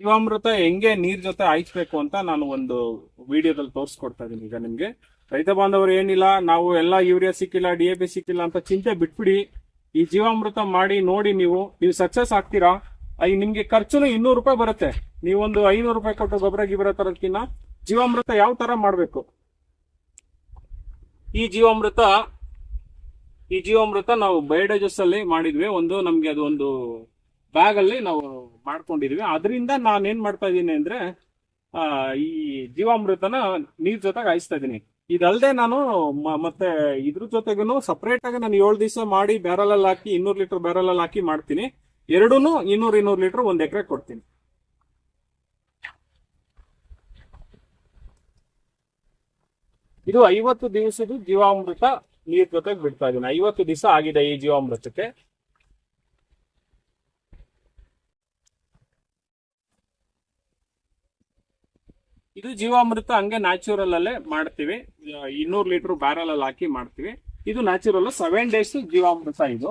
ಜೀವಾಮೃತ ಹೆಂಗೆ ನೀರ್ ಜೊತೆ ಹಾಯಿಸ್ಬೇಕು ಅಂತ ನಾನು ಒಂದು ವಿಡಿಯೋದಲ್ಲಿ ತೋರಿಸ್ಕೊಡ್ತಾ ಇದೀನಿ ಈಗ ನಿಮ್ಗೆ. ರೈತ ಬಾಂಧವರು ಏನಿಲ್ಲ, ನಾವು ಎಲ್ಲ ಯೂರಿಯಾ ಸಿಕ್ಕಿಲ್ಲ, ಡಿ ಎ ಪಿ ಸಿಕ್ಕಿಲ್ಲ ಅಂತ ಚಿಂತೆ ಬಿಟ್ಬಿಡಿ. ಈ ಜೀವಾಮೃತ ಮಾಡಿ ನೋಡಿ ನೀವು ನೀವು ಸಕ್ಸಸ್ ಆಗ್ತೀರಾ? ಐ ನಿಮ್ಗೆ ಖರ್ಚು ಇನ್ನೂರು ರೂಪಾಯಿ ಬರುತ್ತೆ. ನೀವೊಂದು ಐನೂರು ರೂಪಾಯಿ ಕೊಟ್ಟು ಗೊಬ್ಬರ ಗಿಬ್ಬರ ತರೋದಕ್ಕಿಂತ ಜೀವಾಮೃತ ಯಾವ ತರ ಮಾಡ್ಬೇಕು? ಈ ಜೀವಾಮೃತ ಈ ಜೀವಾಮೃತ ನಾವು ಬಯೋಡೈಜಸ್ ಅಲ್ಲಿ ಮಾಡಿದ್ವಿ. ಒಂದು ನಮ್ಗೆ ಅದು ಒಂದು ಬ್ಯಾಗ್ ಅಲ್ಲಿ ನಾವು ಮಾಡ್ಕೊಂಡಿದ್ವಿ. ಅದರಿಂದ ನಾನು ಏನ್ ಮಾಡ್ತಾ ಇದ್ದೀನಿ ಅಂದ್ರೆ ಈ ಜೀವಾಮೃತನ ನೀರ್ ಜೊತೆಗೆ ಹಾಯಿಸ್ತಾ ಇದ್ದೀನಿ. ಇದಲ್ದೆ ನಾನು ಮತ್ತೆ ಇದ್ರ ಜೊತೆಗೂ ಸಪರೇಟ್ ಆಗಿ ನಾನು ಏಳು ದಿವಸ ಮಾಡಿ ಬ್ಯಾರಲ್ ಅಲ್ಲಿ ಹಾಕಿ ಇನ್ನೂರು ಲೀಟರ್ ಬ್ಯಾರಲ್ ಅಲ್ಲಿ ಹಾಕಿ ಮಾಡ್ತೀನಿ. ಎರಡೂನು ಇನ್ನೂರು ಇನ್ನೂರು ಲೀಟರ್ ಒಂದ್ ಎಕರೆ ಕೊಡ್ತೀನಿ. ಇದು ಐವತ್ತು ದಿವಸದ ಜೀವಾಮೃತ ನೀರ್ ಜೊತೆಗೆ ಬಿಡ್ತಾ ಇದೀನಿ ಐವತ್ತು ದಿವಸ ಆಗಿದೆ ಈ ಜೀವಾಮೃತಕ್ಕೆ. ಇದು ಜೀವಾಮೃತ ಹಂಗೆ ನ್ಯಾಚುರಲ್ ಅಲ್ಲೇ ಮಾಡ್ತೀವಿ. ಇನ್ನೂರು ಲೀಟರ್ ಬ್ಯಾರಲ್ ಅಲ್ಲಿ ಹಾಕಿ ಮಾಡ್ತೀವಿ. ಇದು ನ್ಯಾಚುರಲ್ ಸೆವೆನ್ ಡೇಸ್ ಜೀವಾಮೃತ ಇದು.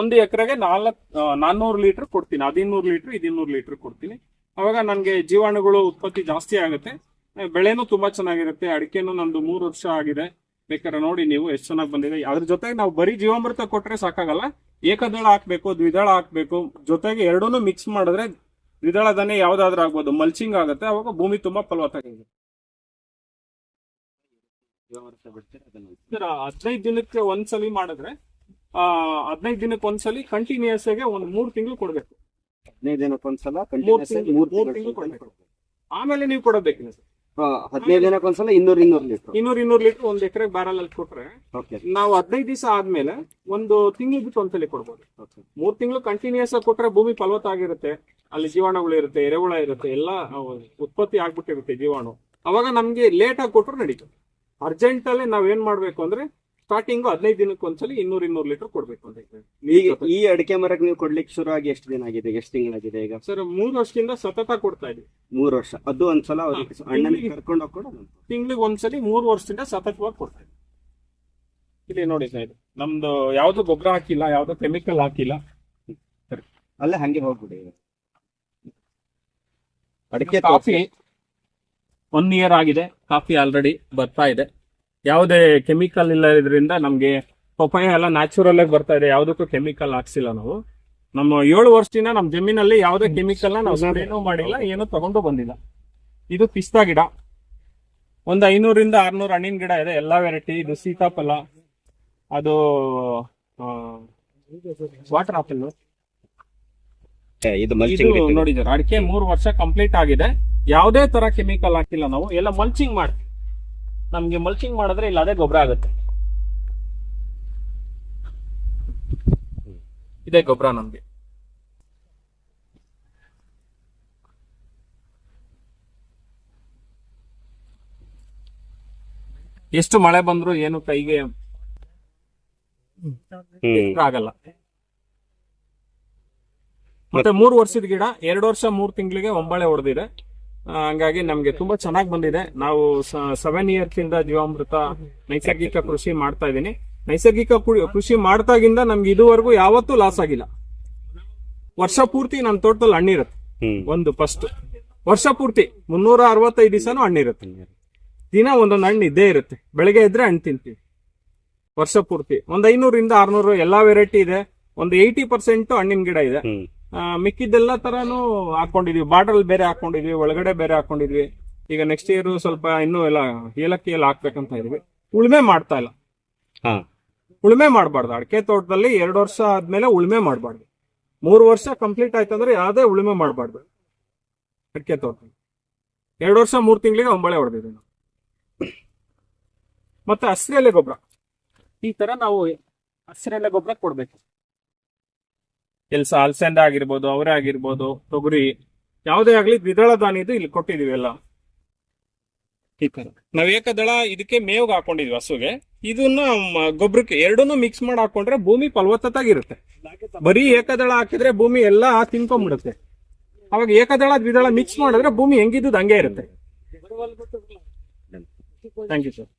ಒಂದು ಎಕರೆಗೆ ನಾಲ್ಕು ನಾನ್ನೂರು ಲೀಟರ್ ಕೊಡ್ತೀನಿ. ಹದಿನೂರು ಲೀಟರ್ ಇದಿನ್ನೂರು ಲೀಟರ್ ಕೊಡ್ತೀನಿ. ಅವಾಗ ನನಗೆ ಜೀವಾಣುಗಳು ಉತ್ಪತ್ತಿ ಜಾಸ್ತಿ ಆಗುತ್ತೆ. ಬೆಳೆನೂ ತುಂಬಾ ಚೆನ್ನಾಗಿರುತ್ತೆ. ಅಡಿಕೆನೂ ನಂದು ಮೂರು ವರ್ಷ ಆಗಿದೆ. ಬೇಕಾದ್ರೆ ನೋಡಿ ನೀವು ಎಷ್ಟು ಚೆನ್ನಾಗಿ ಬಂದಿದೆ. ಅದ್ರ ಜೊತೆಗೆ ನಾವು ಬರೀ ಜೀವಾಮೃತ ಕೊಟ್ರೆ ಸಾಕಾಗಲ್ಲ. ಏಕದಳ ಹಾಕ್ಬೇಕು ದ್ವಿದಳ ಹಾಕ್ಬೇಕು ಜೊತೆಗೆ ಎರಡೂನು ಮಿಕ್ಸ್ ಮಾಡಿದ್ರೆ ದ್ವಿದಳ ಧಾನ್ಯ ಯಾವ್ದಾದ್ರೂ ಆಗ್ಬೋದು ಮಲ್ಚಿಂಗ್ ಆಗುತ್ತೆ ಅವಾಗ ಭೂಮಿ ತುಂಬಾ ಫಲವತ್ತಾಗಿದೆ ಹದಿನೈದು ದಿನಕ್ಕೆ ಒಂದ್ಸಲಿ ಮಾಡಿದ್ರೆ ಆ ಹದಿನೈದು ದಿನಕ್ಕೆ ಒಂದ್ಸಲಿ ಕಂಟಿನ್ಯೂಸ್ ಆಗಿ ಒಂದ್ ಮೂರ್ ತಿಂಗಳು ಕೊಡ್ಬೇಕು. ಹದಿನೈದು ದಿನಕ್ಕೆ ಒಂದ್ಸಲ ಕಂಟಿನ್ಯೂಸ್ ಆಗಿ ತಿಂಗಳು ಮೂರ್ ತಿಂಗಳು ಕೊಡ್ಬೇಕು. ಆಮೇಲೆ ನೀವು ಕೊಡಬೇಕು ಸರ್. ಹಾ, ದಿನಕ್ಕೆ ಒಂದ್ಸಲ ಇನ್ನೂರ್ ಇನ್ನೂರ್ ಲೀಟರ್. ಇನ್ನೂರ್ ಇನ್ನೂರ್ ಲೀಟರ್ ಒಂದ್ ಎಕರೆ ಬ್ಯಾರಲ್ ಅಲ್ಲಿ ಕೊಟ್ರೆ ಓಕೆ. ನಾವು ಹದಿನೈದು ದಿವಸ ಆದ್ಮೇಲೆ ಒಂದು ತಿಂಗಳು ಬಿಟ್ಟು ಒಂದ್ಸಲಿ ಕೊಡ್ಬೋದು. ಮೂರ್ ತಿಂಗಳು ಕಂಟಿನ್ಯೂಸ್ ಆಗಿ ಕೊಟ್ರೆ ಭೂಮಿ ಫಲವತ್ತಾಗಿರುತ್ತೆ ಅಲ್ಲಿ ಜೀವಾಣುಗಳು ಇರುತ್ತೆ ಎರೆಹುಳ ಇರುತ್ತೆ ಎಲ್ಲ ಉತ್ಪತ್ತಿ ಆಗ್ಬಿಟ್ಟಿರುತ್ತೆ ಜೀವಾಣು. ಅವಾಗ ನಮ್ಗೆ ಲೇಟ್ ಆಗಿ ಕೊಟ್ರು ನಡೀತು ಅರ್ಜೆಂಟ್ ಅಲ್ಲಿ ನಾವ್ ಏನ್ ಮಾಡ್ಬೇಕು ಅಂದ್ರೆ ಸ್ಟಾರ್ಟಿಂಗ್ ಹದಿನೈದು ದಿನಕ್ಕೆ ಒಂದ್ಸಲಿ ಇನ್ನೂರ್ ಇನ್ನೂರ್ ಲೀಟರ್ ಕೊಡ್ಬೇಕು ಅಂತ ಈಗ ಈ ಅಡಿಕೆ ಮರಕ್ಕೆ ನೀವು ಕೊಡ್ಲಿಕ್ಕೆ ಶುರು ಆಗಿ ಎಷ್ಟು ದಿನ ಆಗಿದೆ ಎಷ್ಟು ತಿಂಗಳಾಗಿದೆ ಈಗ? ಸರ್ ಮೂರ್ ವರ್ಷದಿಂದ ಸತತ ಕೊಡ್ತಾ ಇದೆ. ಮೂರು ವರ್ಷ. ಅದು ಒಂದ್ಸಲ ಅವ್ರಿಗೆ. ಅಣ್ಣನಿಗೆ ಕರ್ಕೊಂಡು ಹೋಗ್ಕೊಡು ತಿಂಗ್ಳಿಗೆ ಒಂದ್ಸಲಿ ಮೂರ್ ವರ್ಷದಿಂದ ಸತತವಾಗಿ ಕೊಡ್ತಾ ಇಲ್ಲಿ ನೋಡಿ ಸ್ನೇಹಿತರೆ ನಮ್ದು ಯಾವ್ದು ಗೊಬ್ಬರ ಹಾಕಿಲ್ಲ ಯಾವ್ದು ಕೆಮಿಕಲ್ ಹಾಕಿಲ್ಲ. ಅಲ್ಲೇ ಹಂಗೆ ಹೋಗ್ಬಿಡಿ ಅಡಿಕೆ ಕಾಫಿ ಒನ್ ಇಯರ್ ಆಗಿದೆ ಕಾಫಿ ಆಲ್ರೆಡಿ ಬರ್ತಾ ಇದೆ. ಯಾವುದೇ ಕೆಮಿಕಲ್ ಇಲ್ಲ ಇದರಿಂದ ನಮ್ಗೆ ಪಪಾಯ ಎಲ್ಲ ನ್ಯಾಚುರಲ್ ಆಗಿ ಬರ್ತಾ ಇದೆ. ಯಾವುದಕ್ಕೂ ಕೆಮಿಕಲ್ ಹಾಕ್ಸಿಲ್ಲ ನಾವು. ನಮ್ಮ ಏಳು ವರ್ಷದಿಂದ ನಮ್ಮ ಜಮೀನಲ್ಲಿ ಯಾವುದೇ ಕೆಮಿಕಲ್ ನಾವು ಏನೂ ಮಾಡಿಲ್ಲ ಏನೂ ತಗೊಂಡು ಬಂದಿಲ್ಲ. ಇದು ಪಿಸ್ತಾ ಗಿಡ. ಒಂದು ಐನೂರಿಂದ ಆರ್ನೂರು ಹಣ್ಣಿನ ಗಿಡ ಇದೆ. ಎಲ್ಲ ವೆರೈಟಿ ಇದು ಸೀತಾಫಲ. ಅದು ವಾಟರ್ ಆಪಲ್ ನೋಡಿದ್ರೆ ಅಡಿಕೆ ಮೂರು ವರ್ಷ ಕಂಪ್ಲೀಟ್ ಆಗಿದೆ. ಯಾವುದೇ ತರ ಕೆಮಿಕಲ್ ಹಾಕಿಲ್ಲ ನಾವು. ಎಲ್ಲ ಮಲ್ಚಿಂಗ್ ಮಾಡ್ತೀವಿ ನಮ್ಗೆ ಮಲ್ಚಿಂಗ್ ಮಾಡಿದ್ರೆ ಇಲ್ಲ ಅದೇ ಗೊಬ್ಬರ ಆಗುತ್ತೆ. ಇದೇ ಗೊಬ್ಬರ ನಮ್ಗೆ. ಎಷ್ಟು ಮಳೆ ಬಂದ್ರು ಏನು ಕೈಗೆ ಆಗಲ್ಲ. ಮತ್ತೆ ಮೂರು ವರ್ಷದ ಗಿಡ ಎರಡು ವರ್ಷ ಮೂರ್ ತಿಂಗಳಿಗೆ ಒಂಬಳೆ ಹೊಡೆದಿದೆ. ಹಂಗಾಗಿ ನಮ್ಗೆ ತುಂಬಾ ಚೆನ್ನಾಗಿ ಬಂದಿದೆ. ನಾವು ಸೆವೆನ್ ಇಯರ್ಸ್ ಇಂದ ಜೀವಾಮೃತ ನೈಸರ್ಗಿಕ ಕೃಷಿ ಮಾಡ್ತಾ ಇದ್ದೀನಿ. ನೈಸರ್ಗಿಕ ಕೃಷಿ ಮಾಡ್ತಾಗಿಂದ ನಮ್ಗೆ ಇದುವರೆಗೂ ಯಾವತ್ತೂ ಲಾಸ್ ಆಗಿಲ್ಲ. ವರ್ಷ ಪೂರ್ತಿ ನನ್ನ ತೋಟದಲ್ಲಿ ಹಣ್ಣಿರುತ್ತೆ. ಒಂದು ಫಸ್ಟ್ ವರ್ಷ ಪೂರ್ತಿ ಮುನ್ನೂರ ಅರವತ್ತೈದು ದಿವಸನೂ ಹಣ್ಣಿರುತ್ತೆ. ದಿನ ಒಂದೊಂದು ಹಣ್ಣು ಇದ್ದೇ ಇರುತ್ತೆ. ಬೆಳಗ್ಗೆ ಇದ್ರೆ ಹಣ್ಣು ತಿಂತೀವಿ. ವರ್ಷ ಪೂರ್ತಿ. ಒಂದ್ ಐನೂರಿಂದ ಆರ್ನೂರು ಎಲ್ಲಾ ವೆರೈಟಿ ಇದೆ. ಒಂದು ಏಯ್ಟಿ ಪರ್ಸೆಂಟ್ ಹಣ್ಣಿನ ಗಿಡ ಇದೆ. ಮಿಕ್ಕಿದ್ದೆಲ್ಲ ತರಾನು ಹಾಕೊಂಡಿದ್ವಿ ಬಾಟಲ್ ಬೇರೆ ಹಾಕೊಂಡಿದ್ವಿ ಒಳಗಡೆ ಬೇರೆ ಹಾಕೊಂಡಿದ್ವಿ ಈಗ ನೆಕ್ಸ್ಟ್ ಇಯರ್ ಸ್ವಲ್ಪ ಇನ್ನೂ ಎಲ್ಲ ಏಲಕ್ಕಿ ಎಲ್ಲ ಹಾಕ್ಬೇಕಂತ ಇದೀವಿ ಉಳುಮೆ ಮಾಡ್ತಾ ಇಲ್ಲ. ಹಾ. ಉಳುಮೆ ಮಾಡಬಾರ್ದು. ಅಡಿಕೆ ತೋಟದಲ್ಲಿ ಎರಡು ವರ್ಷ ಆದ್ಮೇಲೆ ಉಳುಮೆ ಮಾಡಬಾರ್ದು. ಮೂರು ವರ್ಷ ಕಂಪ್ಲೀಟ್ ಆಯ್ತಂದ್ರೆ ಯಾವುದೇ ಉಳುಮೆ ಮಾಡಬಾರ್ದು. ಅಡಿಕೆ ತೋಟದಲ್ಲಿ. ಎರಡು ವರ್ಷ ಮೂರು ತಿಂಗಳಿಗೆ ಒಂಬಳೆ ಹೊಡೆದಿದ್ವಿ ನಾವು. ಮತ್ತೆ ಹಸಿರೆಲೆ ಗೊಬ್ಬರ. ಈ ತರ ನಾವು ಹಸಿರೆಲೆ ಗೊಬ್ಬರ ಕೊಡ್ಬೇಕು. ಕೆಲ್ಸ ಅಲಸಂದೆ ಆಗಿರ್ಬೋದು, ಅವರೇ ಆಗಿರ್ಬೋದು, ತೊಗರಿ, ಯಾವುದೇ ಆಗಲಿ ದ್ವಿದಳ ಧಾನ್ಯದ್ದು ಇಲ್ಲಿ ಕೊಟ್ಟಿದೀವಿ ಎಲ್ಲ. ತರ ನಾವ್ ಏಕದಳ ಇದಕ್ಕೆ ಮೇವ್ಗೆ ಹಾಕೊಂಡಿದ್ವಿ ಹಸುಗೆ. ಇದನ್ನ ಗೊಬ್ಬರಕ್ಕೆ ಎರಡನ್ನೂ ಮಿಕ್ಸ್ ಮಾಡಿ ಹಾಕೊಂಡ್ರೆ ಭೂಮಿ ಫಲವತ್ತತಾಗಿರುತ್ತೆ. ಬರೀ ಏಕದಳ ಹಾಕಿದ್ರೆ ಭೂಮಿ ಎಲ್ಲ ತಿನ್ಕೊಂಡ್ಬಿಡುತ್ತೆ. ಅವಾಗ ಏಕದಳ, ದ್ವಿದಳ ಮಿಕ್ಸ್ ಮಾಡಿದ್ರೆ ಭೂಮಿ ಹೆಂಗಿದ್ದು ಹಂಗೆ ಇರುತ್ತೆ. Thank you sir